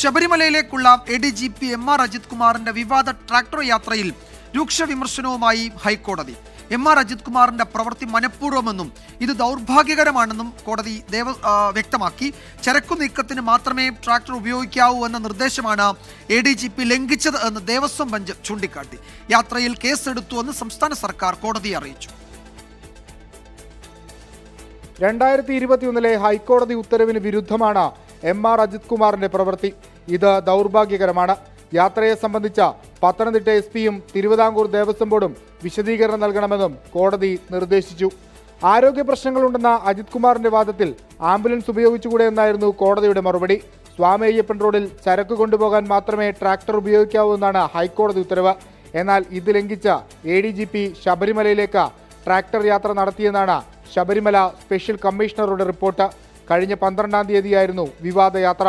ശബരിമലയിലേക്കുള്ള A D G P M R Ajith കുമാറിന്റെ വിവാദ tractor യാത്രയിൽ രൂക്ഷ വിമർശനവുമായി ഹൈക്കോടതി. എം ആർ അജിത് കുമാറിന്റെ പ്രവൃത്തി മനഃപൂർവമെന്നും ഇത് ദൗർഭാഗ്യകരമാണെന്നും കോടതി ദേവ വ്യക്തമാക്കി. ചരക്കു നീക്കത്തിന് മാത്രമേ ട്രാക്ടർ ഉപയോഗിക്കാവൂ എന്ന നിർദ്ദേശമാണ് എ ഡി ജി പി ലംഘിച്ചത് എന്ന് ദേവസ്വം ബെഞ്ച് ചൂണ്ടിക്കാട്ടി. യാത്രയിൽ കേസെടുത്തുവെന്ന് സംസ്ഥാന സർക്കാർ കോടതിയെ അറിയിച്ചു. രണ്ടായിരത്തി ഇരുപത്തിയൊന്നിലെ ഹൈക്കോടതി ഉത്തരവിന് വിരുദ്ധമാണ് എം ആർ അജിത് കുമാറിന്റെ പ്രവൃത്തി. ഇത് ദൗർഭാഗ്യകരമാണ്. യാത്രയെ സംബന്ധിച്ച പത്തനംതിട്ട എസ് പിയും തിരുവിതാംകൂർ ദേവസ്വം ബോർഡും വിശദീകരണം നൽകണമെന്നും കോടതി നിർദ്ദേശിച്ചു. ആരോഗ്യ പ്രശ്നങ്ങളുണ്ടെന്ന അജിത് കുമാറിന്റെ വാദത്തിൽ ആംബുലൻസ് ഉപയോഗിച്ചുകൂടെ എന്നായിരുന്നു കോടതിയുടെ മറുപടി. സ്വാമി അയ്യപ്പൻ റോഡിൽ ചരക്ക് കൊണ്ടുപോകാൻ മാത്രമേ ട്രാക്ടർ ഉപയോഗിക്കാവൂ എന്നാണ് ഹൈക്കോടതി ഉത്തരവ്. എന്നാൽ ഇത് ലംഘിച്ച എ ഡി ജി പി ശബരിമലയിലേക്ക് ട്രാക്ടർ യാത്ര നടത്തിയെന്നാണ് ശബരിമല സ്പെഷ്യൽ കമ്മീഷണറുടെ റിപ്പോർട്ട് കഴിഞ്ഞ പന്ത്രണ്ടാം തീയതിയായിരുന്നു വിവാദയാത്ര.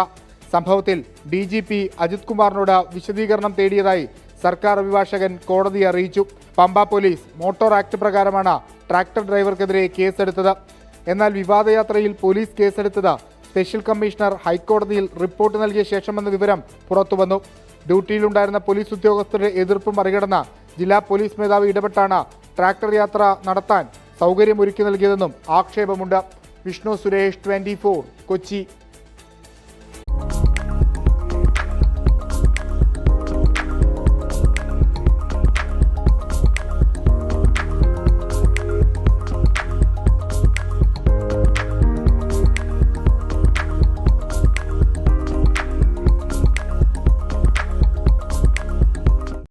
സംഭവത്തിൽ ഡി ജി പി അജിത് കുമാറിനോട് വിശദീകരണം തേടിയതായി സർക്കാർ അഭിഭാഷകൻ കോടതിയെ അറിയിച്ചു. പമ്പ പോലീസ് മോട്ടോർ ആക്ട് പ്രകാരമാണ് ട്രാക്ടർ ഡ്രൈവർക്കെതിരെ കേസെടുത്തത്. എന്നാൽ വിവാദയാത്രയിൽ പോലീസ് കേസെടുത്തത് സ്പെഷ്യൽ കമ്മീഷണർ ഹൈക്കോടതിയിൽ റിപ്പോർട്ട് നൽകിയ ശേഷമെന്ന വിവരം പുറത്തുവന്നു. ഡ്യൂട്ടിയിലുണ്ടായിരുന്ന പോലീസ് ഉദ്യോഗസ്ഥരുടെ എതിർപ്പ് മറികടന്ന ജില്ലാ പോലീസ് മേധാവി ഇടപെട്ടാണ് ട്രാക്ടർ യാത്ര നടത്താൻ സൗകര്യമൊരുക്കി നൽകിയതെന്നും ആക്ഷേപമുണ്ട്. വിഷ്ണു സുരേഷ് ട്വന്റി കൊച്ചി.